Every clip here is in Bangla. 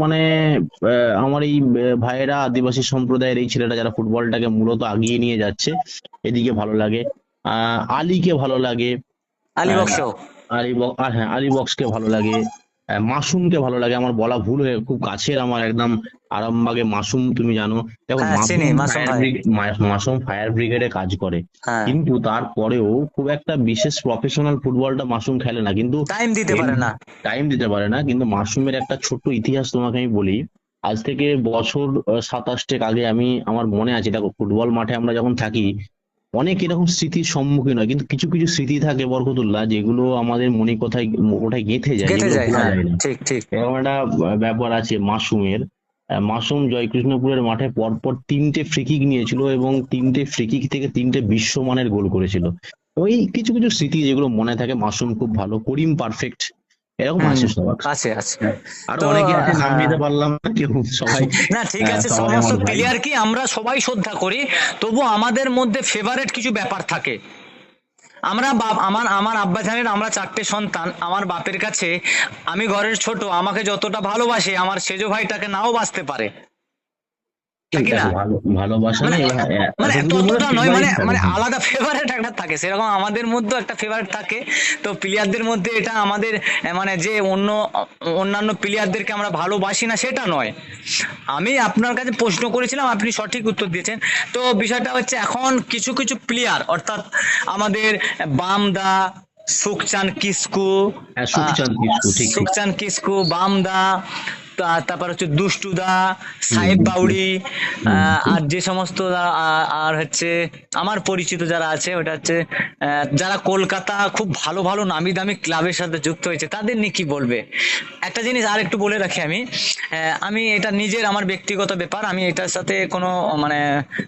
মানে আহ, আমার এই ভাইয়েরা আদিবাসী সম্প্রদায়ের এই ছেলেটা যারা ফুটবলটাকে মূলত আগিয়ে নিয়ে যাচ্ছে এদিকে ভালো লাগে। আহ আলীকে ভালো লাগে। আলী হ্যাঁ। বক্স আলী হ্যাঁ আলী বক্সকে ভালো লাগে। মাসুমকে ভালো লাগে। আমার বলা ভুল হয়ে খুব কাছের আমার একদম আরামবাগে মাসুম তুমি জানো। দেখো হ্যাঁ, মাসুম ফায়ার। ব্রিগেড কাজ করে। হ্যাঁ। কিন্তু তারপরেও খুব একটা বিশেষ প্রফেশনাল ফুটবলটা মাসুম খেলে না। কিন্তু টাইম দিতে পারে না। টাইম দিতে পারে না। কিন্তু মাসুমের একটা ছোট্ট ইতিহাস তোমাকে আমি বলি। আজ থেকে বছর সাতাশটেক আগে আমি আমার মনে আছে দেখো ফুটবল মাঠে আমরা যখন থাকি অনেক এরকম স্মৃতির সম্মুখীন হয় কিন্তু কিছু কিছু স্মৃতি থাকে বরকতুল্লাহ যেগুলো আমাদের মনে কোথায় কোথায় গেঁথে যায় হ্যাঁ ঠিক ঠিক। এরকম একটা ব্যাপার আছে মাসুমের। মাসুম জয়কৃষ্ণপুরের মাঠে পরপর তিনটে ফ্রিকিক নিয়েছিল এবং তিনটে ফ্রিকিক থেকে তিনটে বিশ্বমানের গোল করেছিল। ওই কিছু কিছু স্মৃতি যেগুলো মনে থাকে মাসুম খুব ভালো। করিম পারফেক্ট এরকম আছে সবার। আছে আছে। আর অনেকে আছে নাম হ্যাঁ। নিতে পারলাম না কেউ সবাই। না ঠিক হ্যাঁ, আছে সমস্ত প্লেয়ার কি? আমরা সবাই শ্রদ্ধা করি তবু আমাদের মধ্যে ফেভারিট কিছু ব্যাপার থাকে। আমরা বাপ আমার আমার আব্বা জানের আমরা চারটে সন্তান আমার বাপের কাছে আমি ঘরের ছোট আমাকে যতটা ভালোবাসে আমার সেজো ভাইটাকে নাও বাঁচতে পারে। আলাদা ফেভারিট একটা থাকে। সেরকম আমাদের মধ্যেও একটা ফেভারিট থাকে। তো প্লেয়ারদের মধ্যে এটা আমাদের মানে যে অন্য অন্যান্য প্লেয়ারদেরকে আমরা ভালোবাসি না সেটা নয়। আমি আপনার কাছে প্রশ্ন করেছিলাম আপনি সঠিক উত্তর দিয়েছেন। তো বিষয়টা হচ্ছে এখন কিছু কিছু প্লেয়ার অর্থাৎ আমাদের বামদা সুকচান কিসকু হ্যাঁ, সুখচাঁদ কিসকু, ঠিক, ঠিক। কিসকু বামদা তা- তারপর হচ্ছে দুষ্টুদা সাহেব বাউড়ি আর যে সমস্ত আর হচ্ছে আমার পরিচিত যারা আছে ওটা হচ্ছে যারা কলকাতা খুব ভালো ভালো নামি দামি ক্লাবের সাথে যুক্ত হয়েছে তাদের নিয়ে কি বলবে? একটা জিনিস আর একটু বলে রাখি আমি আমি এটা নিজের আমার ব্যক্তিগত ব্যাপার আমি এটার সাথে কোনো মানে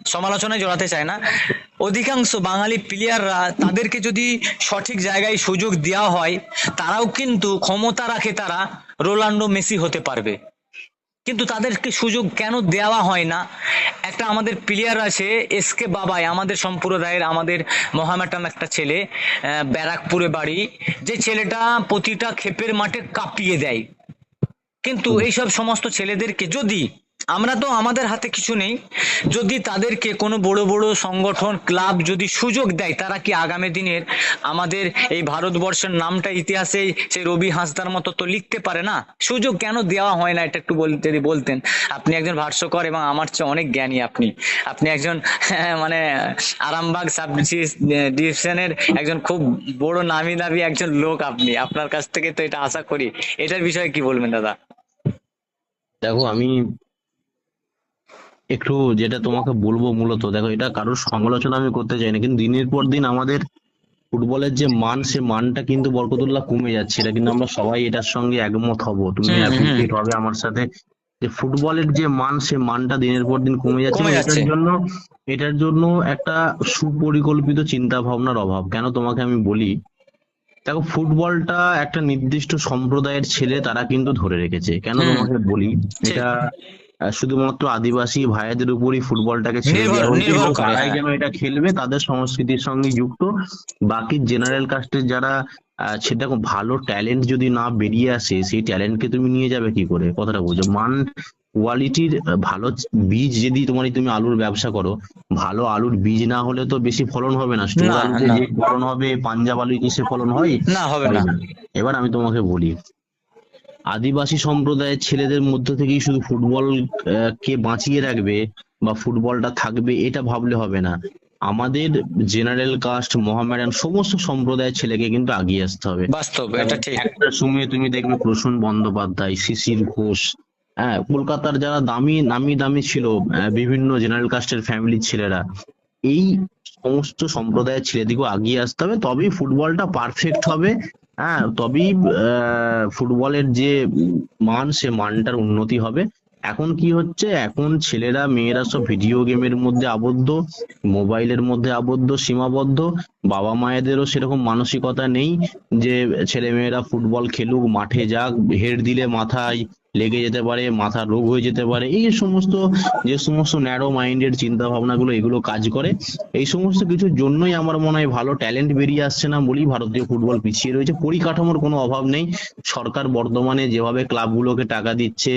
সমালোচনায় জড়াতে চাই না। অধিকাংশ বাঙালি প্লেয়াররা তাদেরকে যদি সঠিক জায়গায় সুযোগ দেওয়া হয় তারাও কিন্তু ক্ষমতা রাখে তারা রোনাল্ডো মেসি হতে পারবে। কিন্তু তাদেরকে সুযোগ কেন দেওয়া হয় না? একটা আমাদের প্লেয়ার আছে এসকে বাবাই আমাদের সম্প্রদায়ের আমাদের মহামেটান একটা ছেলে ব্যারাকপুরে বাড়ি। যে ছেলেটা প্রতিটা ক্ষেপের মাঠে কাঁপিয়ে দেয়। কিন্তু এইসব সমস্ত ছেলেদেরকে যদি আমরা তো আমাদের হাতে কিছু নেই। যদি তাদেরকে কোনো বড় বড় সংগঠন, ক্লাব যদি সুযোগ দেয়, তারা কি আগামী দিনের আমাদের এই ভারতবর্ষের নামটা ইতিহাসে সেই রবি হাঁসদার মতো তো লিখতে পারে না? সুযোগ কেন দেওয়া হয় না? এটা একটু বলতে বলতেন। আপনি একজন ভাষ্যকর এবং আমার চেয়ে অনেক জ্ঞানী আপনি। আপনি একজন মানে আরামবাগ সাব ডিভিশনের একজন খুব বড় নামি দাবি একজন লোক আপনি। আপনার কাছ থেকে তো এটা আশা করি। এটার বিষয়ে কি বলবেন দাদা? দেখো, আমি একটু যেটা তোমাকে বলব মূলত দেখো এটা কারোর সমালোচনা আমি করতে চাই না কিন্তু দিনের পর দিন আমাদের ফুটবলের যে মান সে মানটা কিন্তু বরকতুল্লাহ কমে যাচ্ছে। এটা কিন্তু আমরা সবাই এটার সঙ্গে একমত হব। তুমি। অ্যাপ্রিসিয়েট হবে আমার সাথে যে ফুটবলের যে মান সে মানটা দিনের পর দিন কমে যাচ্ছে এটার জন্য এটার জন্য একটা সুপরিকল্পিত চিন্তা ভাবনার অভাব। কেন তোমাকে আমি বলি? দেখো ফুটবলটা একটা নির্দিষ্ট সম্প্রদায়ের ছেলে তারা কিন্তু ধরে রেখেছে। কেন তোমাকে বলি? এটা শুধুমাত্র আদিবাসী ভাইয়াদের উপরই ফুটবলটাকে ছেড়ে দেওয়া হয়েছে এবং তারাই হ্যাঁ। যেন এটা খেলবে তাদের সংস্কৃতির সঙ্গে যুক্ত। বাকি জেনারেল কাস্টের যারা সেটা ভালো ট্যালেন্ট যদি না বেরিয়ে আসে সেই ট্যালেন্টকে তুমি নিয়ে যাবে কি করে? কথাটা বলছো মান কোয়ালিটির ভালো বীজ যদি তোমার তুমি আলুর ব্যবসা করো ভালো আলুর বীজ না হলে তো বেশি ফলন হবে না। যে ফলন হবে পাঞ্জাব আলু কি সে ফলন হয় না। হবে না। এবার আমি তোমাকে বলি আদিবাসী সম্প্রদায়ের ছেলেদের মধ্যে থেকেই শুধু ফুটবল কে বাঁচিয়ে রাখবে বা ফুটবলটা থাকবে এটা ভাবলে হবে না। আমাদের জেনারেল কাস্ট মোহামেডান সমস্ত সম্প্রদায়ের ছেলেকে কিন্তু আগিয়ে আসতে হবে। বাস্তব এটা ঠিক। একটা সময় তুমি দেখবে প্রসূন বন্দ্যোপাধ্যায় শিশির ঘোষ হ্যাঁ কলকাতার যারা দামি নামি দামি ছিল বিভিন্ন জেনারেল কাস্টের ফ্যামিলির ছেলেরা এই সমস্ত সম্প্রদায়ের ছেলেদিকেও আগিয়ে আসতে হবে। তবেই ফুটবলটা পারফেক্ট হবে। হ্যাঁ তবেই ফুটবলের যে মান, সে মানটার উন্নতি হবে। এখন কি হচ্ছে? এখন ছেলেরা, মেয়েরা সব ভিডিও গেমের মধ্যে আবদ্ধ, মোবাইলের মধ্যে আবদ্ধ, সীমাবদ্ধ। বাবা মায়েদেরও সেরকম মানসিকতা নেই যে ছেলে মেয়েরা ফুটবল খেলুক, মাঠে যাক, হেড দিলে মাথায় লেগে যেতে পারে মাথার রোগ হয়ে যেতে পারে, এই সমস্ত যে সমস্ত ন্যারো মাইন্ডেড চিন্তা ভাবনাগুলো এগুলো কাজ করে, এই সমস্ত কিছুর জন্যই আমার মনে হয় ভালো ট্যালেন্ট বেরিয়ে আসছে না বলেই ভারতীয় ফুটবল পিছিয়ে রয়েছে। পরিকাঠামোর কোনো অভাব নেই। সরকার বর্তমানে যেভাবে ক্লাবগুলোকে টাকা দিচ্ছে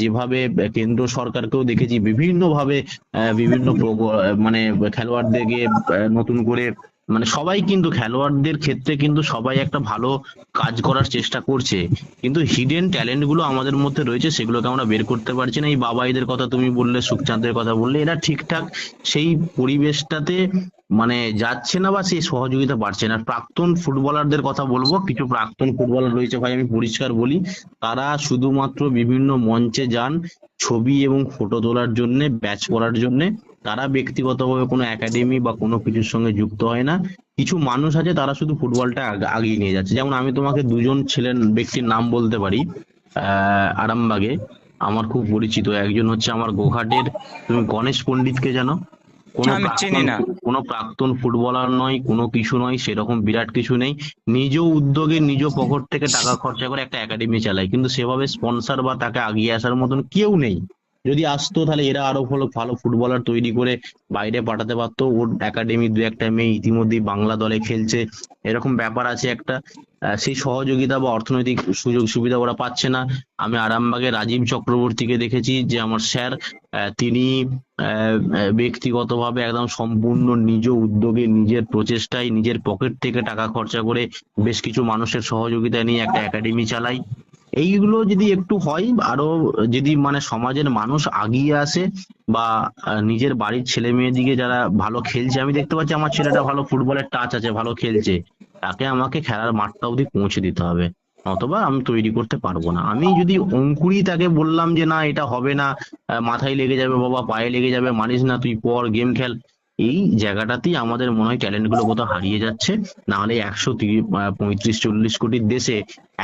যেভাবে কেন্দ্র সরকারকেও দেখেছি বিভিন্ন ভাবে বিভিন্ন মানে খেলোয়াড়দেরকে নতুন করে মানে সবাই কিন্তু খেলোয়াড়দের ক্ষেত্রে কিন্তু সবাই একটা ভালো কাজ করার চেষ্টা করছে। কিন্তু হিডেন ট্যালেন্টগুলো আমাদের মধ্যে রয়েছে, সেগুলোকে আমরা বের করতে পারছি না। এই বাবাইদের কথা তুমি বললে, সুখচাঁদের কথা বললে, এরা ঠিকঠাক সেই পরিবেশটাতে মানে যাচ্ছে না বা সেই সহযোগিতা পাচ্ছে না। প্রাক্তন ফুটবলারদের কথা বলব, কিছু প্রাক্তন ফুটবলার রয়েছে ভাই, আমি পরিষ্কার বলি। তারা শুধুমাত্র বিভিন্ন মঞ্চে যান, ছবি এবং ফটো তোলার জন্য ব্যাচ করার জন্য। তারা ব্যক্তিগতভাবে কোনো একাডেমি বা কোনো কিছুর সঙ্গে যুক্ত হয় না। কিছু মানুষ আছে তারা শুধু ফুটবলটা আগিয়ে নিয়ে যাচ্ছে। যেমন আমি তোমাকে দুজন ছেলের ব্যক্তির নাম বলতে পারি আহ আরামবাগে। আমার খুব পরিচিত। একজন হচ্ছে আমার গোঘাটের তুমি গণেশ পণ্ডিতকে জানো? কোনো আমি চিনি না। কোনো প্রাক্তন ফুটবলার নয় কোনো কিছু নয় সেরকম বিরাট কিছু নেই। নিজ উদ্যোগে নিজ পকেট থেকে টাকা খরচা করে একটা একাডেমি চালায়। কিন্তু সেভাবে স্পন্সর বা তাকে আগিয়ে আসার মতন কেউ নেই। যদি আসতো তাহলে এরা আরও ভালো ভালো ফুটবলার তৈরি করে বাইরে পাঠাতে পারতো। ওর একাডেমি দু একটা মেয়ে ইতিমধ্যেই বাংলা দলে খেলছে। এরকম ব্যাপার আছে একটা। সেই সহযোগিতা বা অর্থনৈতিক সুযোগ সুবিধা ওরা পাচ্ছে না। আমি আরামবাগে রাজীব চক্রবর্তীকে দেখেছি যে আমার স্যার তিনি ব্যক্তিগতভাবে একদম সম্পূর্ণ নিজ উদ্যোগে, নিজের প্রচেষ্টায়, নিজের পকেট থেকে টাকা খরচা করে বেশ কিছু মানুষের সহযোগিতা নিয়ে একটা একাডেমি চালায় এইগুলো যদি একটু হয়, আরও যদি মানে সমাজের মানুষ আগিয়ে আসে বা নিজের বাড়ির ছেলে মেয়েদিকে যারা ভালো খেলছে, আমি দেখতে পাচ্ছি আমার ছেলেটা ভালো ফুটবলের টাচ আছে, ভালো খেলছে, তাকে আমাকে খেলার মাঠটা অবধি পৌঁছে দিতে হবে। অথবা আমি তৈরি করতে পারব না। আমি যদি অঙ্কুরই তাকে বললাম যে, না, এটা হবে না মাথায় লেগে যাবে, বাবা, পায়ে লেগে যাবে মানিস না, তুই পর গেম খেল। এই জায়গাটাতেই আমাদের মনে হয় ট্যালেন্টগুলো কোথাও হারিয়ে যাচ্ছে। না হলে একশো পঁয়ত্রিশ চল্লিশ কোটির দেশে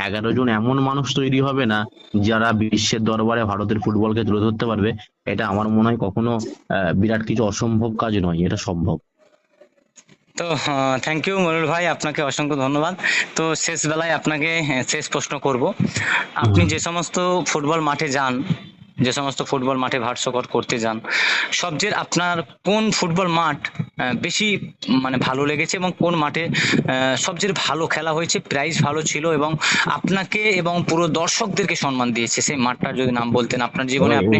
এগারো জন এমন মানুষ তৈরি হবে না যারা বিশ্বের দরবারে ভারতের ফুটবলকে তুলে ধরতে পারবে। এটা আমার মনে হয় কখনো আহ, বিরাট কিছু অসম্ভব কাজ নয় এটা সম্ভব। তো থ্যাংক ইউ মনির ভাই আপনাকে অসংখ্য ধন্যবাদ। তো শেষ বেলায় আপনাকে শেষ প্রশ্ন করব। আপনি যে সমস্ত ফুটবল মাঠে যান যে সমস্ত ফুটবল মাঠে ভার্সকর করতে যান সবচেয়ে আপনার কোন ফুটবল মাঠ বেশি মানে ভালো লেগেছে এবং কোন মাঠে সবচেয়ে ভালো খেলা হয়েছে প্রাইস ভালো ছিল এবং আপনাকে এবং পুরো দর্শকদেরকে সম্মান দিয়েছে? সেই মাঠটার যদি নাম বলতেন আপনার জীবনে আপনি?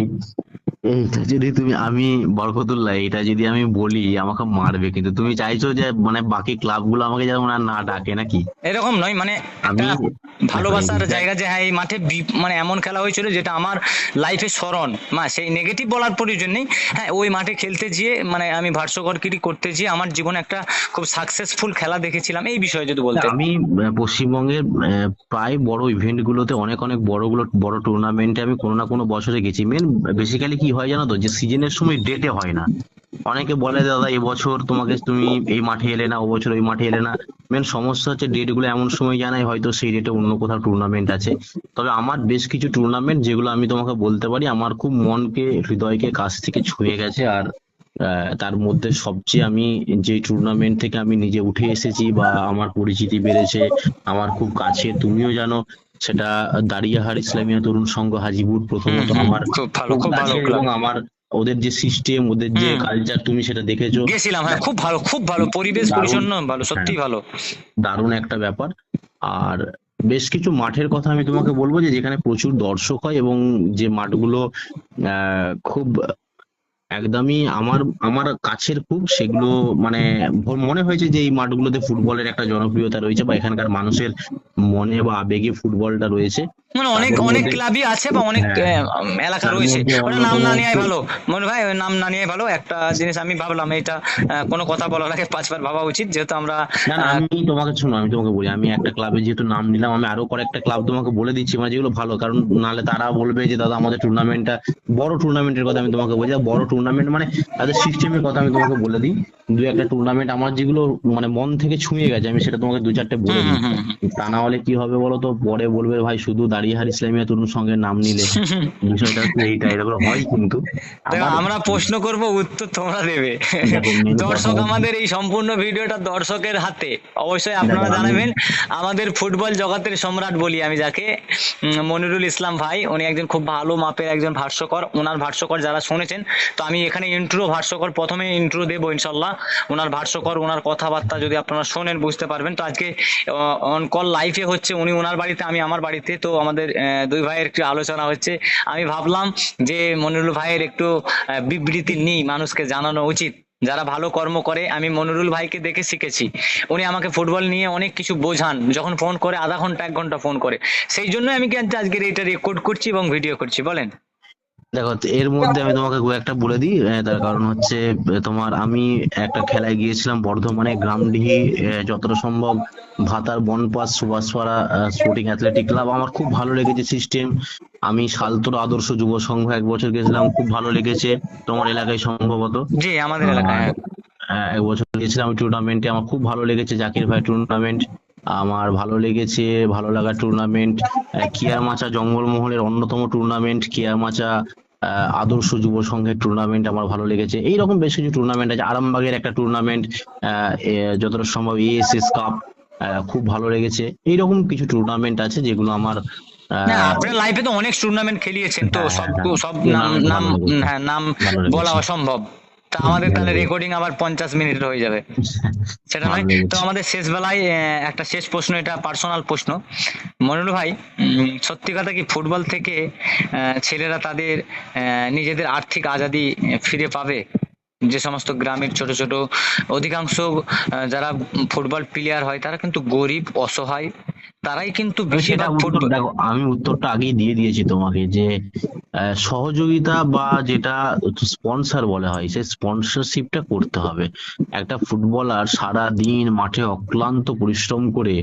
এইটা যদি তুমি আমি বরকতুল্লাহ এটা যদি আমি বলি আমাকে মারবে কিন্তু তুমি চাইছো যে মানে বাকি ক্লাবগুলো আমাকে যেমন আর না ডাকে নাকি? এরকম নয় মানে আমি ভালোবাসার জায়গা যে হ্যাঁ এই মাঠে মানে এমন খেলা হয়েছিল যেটা আমার লাইফে স্মরণ। মা সেই নেগেটিভ বলার প্রয়োজন নেই। হ্যাঁ ওই মাঠে খেলতে গিয়ে মানে আমি ভার্সকরকিরি করতে গিয়ে আমার জীবনে একটা খুব সাকসেসফুল খেলা দেখেছিলাম। এই বিষয়ে যদি বলতে আমি পশ্চিমবঙ্গের প্রায় বড় ইভেন্ট গুলোতে অনেক অনেক বড়গুলো বড় টুর্নামেন্টে আমি কোনো না কোনো বছরে গেছি। মেন বেসিক্যালি কি হয় জানো তো? যে সিজনের সময় ডেটে হয় না। অনেকে বলে দাদা এবছর তোমাকে তুমি এই মাঠে এলে না ও বছর ওই মাঠে এলে না। মেন সমস্যা হচ্ছে ডেটগুলো এমন সময় জানাই হয়তো সেই ডেটে অন্য কোথাও টুর্নামেন্ট আছে। তবে আমার বেশ কিছু টুর্নামেন্ট যেগুলো আমি তোমাকে বলতে পারি আমার খুব মনকে হৃদয়কে কাছ থেকে ছুঁয়ে গেছে আর তার মধ্যে সবচেয়ে আমি যে টুর্নামেন্ট থেকে আমি নিজে উঠে এসেছি বা আমার পরিচিতি বেড়েছে আমার খুব কাছে তুমিও জানো সেটা দাঁড়িয়াহার ইসলামিয়া তরুণ সংঘ হাজিপুর প্রথমত আমার খুব ভালো খুব খুব ভালো এবং আমার ওদের যে সিস্টেম ওদের যে কালচার তুমি সেটা দেখেছ। গেছিলাম হ্যাঁ খুব ভালো খুব ভালো পরিবেশ। পরিচ্ছন্ন ভালো সত্যি ভালো। দারুণ একটা ব্যাপার। আর বেশ কিছু মাঠের কথা আমি তোমাকে বলব যে যেখানে প্রচুর দর্শক হয় এবং যে মাঠগুলো খুব একদমই আমার আমার কাছের খুব সেগুলো মানে মনে হয়েছে যে এই মাঠগুলোতে ফুটবলের একটা জনপ্রিয়তা রয়েছে বা এখানকার মানুষের মনে বা আবেগে ফুটবলটা রয়েছে। মানে অনেক অনেক ক্লাবই আছে বা অনেক হ্যাঁ। এলাকা রয়েছে। ওটা নাম না নেওয়াই ভালো। মনে ভাই ওই নাম না নেওয়াই ভালো। একটা জিনিস আমি ভাবলাম এটা কোনো কথা বলার আগে পাঁচবার ভাবা উচিত যেহেতু আমরা না না আমি তোমাকে শোনো আমি তোমাকে বলি আমি একটা ক্লাবে যেহেতু নাম নিলাম আমি আরও কয়েকটা ক্লাব তোমাকে বলে দিচ্ছি মানে যেগুলো ভালো কারণ নাহলে তারা বলবে যে দাদা আমাদের টুর্নামেন্টটা বড় টুর্নামেন্টের কথা আমি তোমাকে আর বড় টুর্নামেন্ট মানে তাদের সিস্টেমের কথা আমি তোমাকে বলে দিই। দু একটা টুর্নামেন্ট আমার যেগুলো মানে মন থেকে ছুঁয়ে গেছে আমি সেটা তোমাকে দু চারটে বলে দিই। তা না হলে কি হবে বলো তো? পরে বলবে ভাই শুধু দাঁড়িয়ে কারিহার ইসলামিয়া তরুণ সঙ্গে নাম নিলে। বিষয়টা হচ্ছে এইটা এরকম হয় কিন্তু। আমরা প্রশ্ন করব উত্তর তোমরা দেবে। দর্শক আমাদের এই সম্পূর্ণ ভিডিওটা দর্শকের হাতে। অবশ্যই আপনারা জানাবেন আমাদের ফুটবল জগতের সম্রাট বলি আমি যাকে মনিরুল ইসলাম ভাই। উনি একজন খুব ভালো মাপের একজন ভাষ্যকর ওনার ভাষ্যকর যারা শুনেছেন তো আমি এখানে ইন্ট্রো ভাষ্যকর প্রথমে ইন্ট্রো দেবো ইনশাল্লাহ। ওনার ভাষ্যকর ওনার কথাবার্তা যদি আপনারা শোনেন বুঝতে পারবেন। তো আজকে অন কল লাইফে হচ্ছে উনি ওনার বাড়িতে আমি আমার বাড়িতে তো আমাদের আহ, দুই ভাইয়ের একটু আলোচনা হচ্ছে। আমি ভাবলাম যে মনিরুল ভাইয়ের একটু বিবৃতি নেই মানুষকে জানানো উচিত। যারা ভালো কর্ম করে আমি মনিরুল ভাইকে দেখে শিখেছি। উনি আমাকে ফুটবল নিয়ে অনেক কিছু বোঝান। যখন ফোন করে আধা ঘণ্টা এক ঘণ্টা ফোন করে। সেই জন্য আমি কিন্তু আজকের এটা রেকর্ড করছি এবং ভিডিও করছি। বলেন। দেখো এর মধ্যে আমি তোমাকে একটা বলে দিই তার কারণ হচ্ছে তোমার আমি একটা খেলায় গিয়েছিলাম বর্ধমানে গ্রামডিহি যতটা সম্ভব Bhatar Banpas Subhashpara sporting athletic club আমার খুব ভালো লেগেছে সিস্টেম আমি সালতোর আদর্শ যুব সংঘ এক বছর গেছিলাম খুব ভালো লেগেছে তোমার এলাকায় সম্ভবত। জি আমাদের এলাকায় হ্যাঁ। এক বছর গেছিলাম টুর্নামেন্টে আমার খুব ভালো লেগেছে জাকির ভাই টুর্নামেন্ট আমার ভালো লেগেছে ভালো লাগা টুর্নামেন্ট কেয়ার মাচা জঙ্গলমহলের অন্যতম টুর্নামেন্ট কিয়ারমাচা আহ, আদর্শ যুব সংঘের টুর্নামেন্ট আমার ভালো লেগেছে এইরকম বেশ কিছু টুর্নামেন্ট আছে আরামবাগের একটা টুর্নামেন্ট যতটা সম্ভব এএসএস কাপ খুব ভালো লেগেছে এইরকম কিছু টুর্নামেন্ট আছে যেগুলো আমার আপনার লাইফে তো অনেক টুর্নামেন্ট খেলিয়েছেন তো হ্যাঁ, সব হ্যাঁ, সব হ্যাঁ। নাম নাম নাম। বলা অসম্ভব তা আমাদের তাহলে রেকর্ডিং আবার পঞ্চাশ মিনিট হয়ে যাবে। সেটা নয় তো আমাদের শেষ বেলায় একটা শেষ প্রশ্ন এটা পার্সোনাল প্রশ্ন। মনিরুল ভাই সত্যি কথা কি ফুটবল থেকে ছেলেরা তাদের নিজেদের আর্থিক আজাদি ফিরে পাবে? যে সমস্ত গ্রামের ছোট ছোট অধিকাংশ যারা ফুটবল প্লেয়ার হয় তারা কিন্তু গরিব অসহায় তারাই কিন্তু বেশিরভাগ ফুটবল দেখো আমি উত্তরটা আগেই দিয়ে দিয়েছি তোমাকে যে সহযোগিতা বা যেটা স্পন্সর বলা হয়, সেই স্পন্সরশিপটা করতে হবে। একটা ফুটবলার সারা দিন মাঠে অক্লান্ত পরিশ্রম করে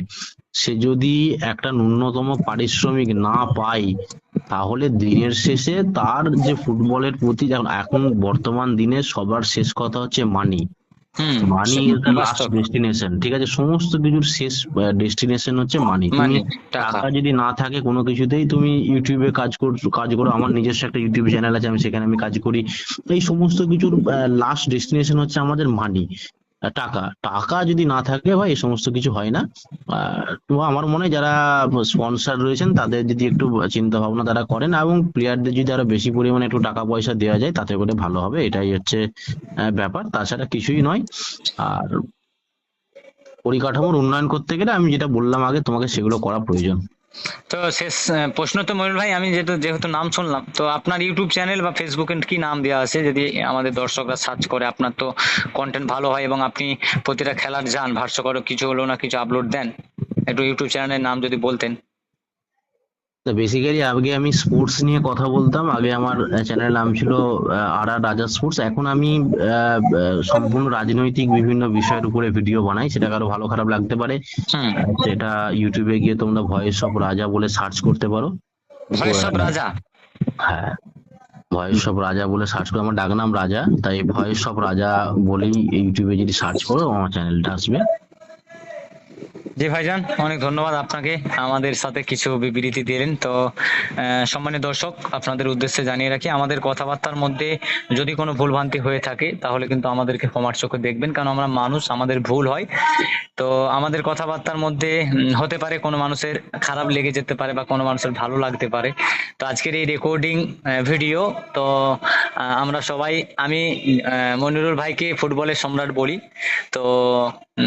সে যদি একটা ন্যূনতম পারিশ্রমিক না পায়, তাহলে দিনের শেষে তার যে ফুটবলের প্রতি এখন বর্তমান দিনে সবার শেষ কথা হচ্ছে money money is the last. Destination ঠিক আছে? সমস্ত কিছুর শেষ ডেস্টিনেশন হচ্ছে মানি মানে টাকা। টাকা যদি না থাকে কোনো কিছুতেই তুমি ইউটিউবে কাজ করছ কাজ করো। আমার নিজস্ব একটা ইউটিউব চ্যানেল আছে আমি সেখানে আমি কাজ করি। এই সমস্ত কিছুর লাস্ট ডেস্টিনেশন হচ্ছে আমাদের মানি টাকা। টাকা যদি না থাকে ভাই এই সমস্ত কিছু হয় না। তো আমার মনে হয় যারা স্পন্সর রয়েছেন, তাদের যদি একটু চিন্তা ভাবনা তারা করেন এবং প্লেয়ারদের যদি আরও বেশি পরিমাণে একটু টাকা পয়সা দেওয়া যায়, তাতে করে ভালো হবে। এটাই হচ্ছে ব্যাপার। তাছাড়া কিছুই নয়। আর পরিকাঠামোর উন্নয়ন করতে গেলে আমি যেটা বললাম আগে, তোমাকে সেগুলো করা প্রয়োজন। তো শেষ প্রশ্ন তো ময়ূর ভাই, আমি যেহেতু যেহেতু নাম শুনলাম, তো আপনার ইউটিউব চ্যানেল বা ফেসবুকে কি নাম দেওয়া আছে? যদি আমাদের দর্শকরা সার্চ করে, আপনার তো কন্টেন্ট ভালো হয় এবং আপনি প্রতিটা খেলার যান ভাষ্যকর কিছু হলো না কিছু আপলোড দেন, একটু ইউটিউব চ্যানেলের নাম যদি বলতেন। তো বেসিক্যালি আগে আমি স্পোর্টস নিয়ে কথা বলতাম। আগে আমার চ্যানেল নাম ছিল আর আর রাজা স্পোর্টস এখন আমি সম্পূর্ণ রাজনৈতিক বিভিন্ন বিষয়ের উপরে ভিডিও বানাই সেটা কারও ভালো খারাপ লাগতে পারে। সেটা ইউটিউবে গিয়ে তোমরা ভয়েস অফ রাজা বলে সার্চ করতে পারো। ভয়েস অফ রাজা হ্যাঁ। ভয়েস অফ রাজা বলে সার্চ করে। আমার ডাকনাম রাজা তাই ভয়েস অফ রাজা বলেই ইউটিউবে যদি সার্চ করো আমার চ্যানেলটা আসবে। জি ভাইজান অনেক ধন্যবাদ আপনাকে আমাদের সাথে কিছু বিবৃতি দিলেন। তো আহ, সম্মানিত দর্শক আপনাদের উদ্দেশ্যে জানিয়ে রাখি আমাদের কথাবার্তার মধ্যে যদি কোনো ভুলভ্রান্তি হয়ে থাকে তাহলে কিন্তু আমাদেরকে ক্ষমার চোখে দেখবেন কারণ আমরা মানুষ আমাদের ভুল হয়। তো আমাদের কথাবার্তার মধ্যে হতে পারে কোনো মানুষের খারাপ লেগে যেতে পারে বা কোনো মানুষের ভালো লাগতে পারে। তো আজকের এই রেকর্ডিং ভিডিও তো আমরা সবাই আমি মনিরুল ভাইকে ফুটবলের সম্রাট বলি। তো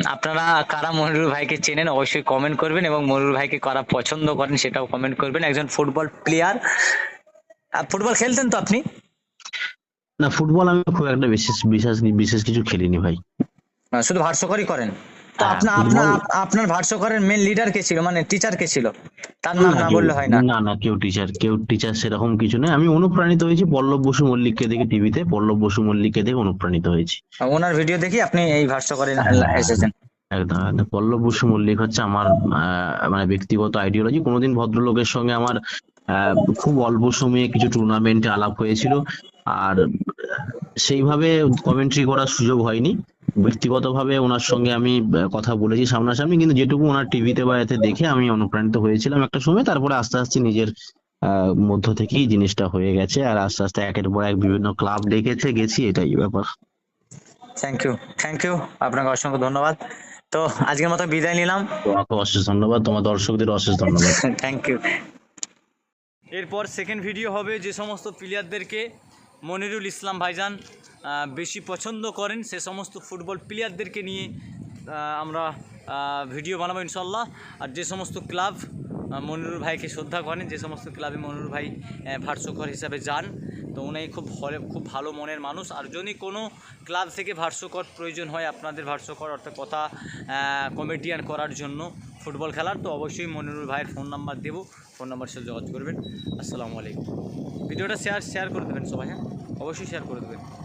আপনারা কারা মনিরুল ভাইকে চেনেন অবশ্যই কমেন্ট করবেন এবং মনিরুল ভাইকে কারা পছন্দ করেন সেটাও কমেন্ট করবেন। একজন ফুটবল প্লেয়ার ফুটবল খেলতেন তো আপনি? না ফুটবল আমি খুব একটা বিশেষ বিশেষ বিশেষ কিছু খেলিনি ভাই। শুধু ভার্সকরই করেন? তো হ্যাঁ, আপনার আপনার আপনার ভাষ্যকরের মেন লিডার কে ছিল? মানে টিচার কে ছিল? তার নাম না বললে হয় না। না না কেউ টিচার কেউ টিচার সেরকম কিছু নয়। আমি অনুপ্রাণিত হয়েছি পল্লব বসু মল্লিককে দেখে টিভিতে পল্লব বসু মল্লিককে দেখে অনুপ্রাণিত হয়েছি। ওনার ভিডিও দেখি আপনি এই ভাষ্যকরে হ্যাঁ, এসেছেন। একদম একদম। পল্লব বসু মল্লিক হচ্ছে আমার মানে ব্যক্তিগত আইডিওলজি কোনোদিন ভদ্রলোকের সঙ্গে আমার খুব অল্প সময়ে কিছু টুর্নামেন্টে আলাপ হয়েছিল। আর সেইভাবে কমেন্ট্রি করার সুযোগ হয়নি। ব্যক্তিগতভাবে ওনার সঙ্গে আমি কথা বলেছি সামনাসামনি কিন্তু যেটুকু ওনার টিভিতে বা এতে দেখে আমি অনুপ্রাণিত হয়েছিলাম একটা সময়। তারপরে আস্তে আস্তে নিজের আহ, মধ্য থেকেই জিনিসটা হয়ে গেছে আর আস্তে আস্তে একের পর এক বিভিন্ন ক্লাব ডেকেছে গেছি এটাই ব্যাপার। থ্যাংক ইউ থ্যাংক ইউ আপনাকে অসংখ্য ধন্যবাদ। তো আজকের মতো বিদায় নিলাম। তোমাকে অশেষ ধন্যবাদ তোমার দর্শকদের অশেষ ধন্যবাদ। থ্যাংক ইউ এরপর সেকেন্ড ভিডিও হবে যে সমস্ত প্লেয়ারদেরকে মনিরুল ইসলাম ভাইজান বেশি পছন্দ করেন সে সমস্ত ফুটবল প্লেয়ারদেরকে নিয়ে আমরা ভিডিও বানাবো ইনশাল্লাহ আর যে সমস্ত ক্লাব মনিরুর ভাইকে শ্রদ্ধা করেন যে সমস্ত ক্লাবে মনিরুল ভাই আহ, হিসাবে যান তো উনি খুব ভালো খুব ভালো মনের মানুষ। আর যদি কোনো ক্লাব থেকে ভাষ্যকর প্রয়োজন হয় আপনাদের ভাষ্যকর অর্থাৎ কথা কমেডিয়ান করার জন্য ফুটবল খেলার তো অবশ্যই মনিরুল ভাইয়ের ফোন নাম্বার দেবো ফোন নাম্বার সাথে যোগাযোগ করবেন। আসসালামু আলাইকুম। ভিডিওটা শেয়ার শেয়ার করে দেবেন সবাই হ্যাঁ? অবশ্যই শেয়ার করে দেবেন।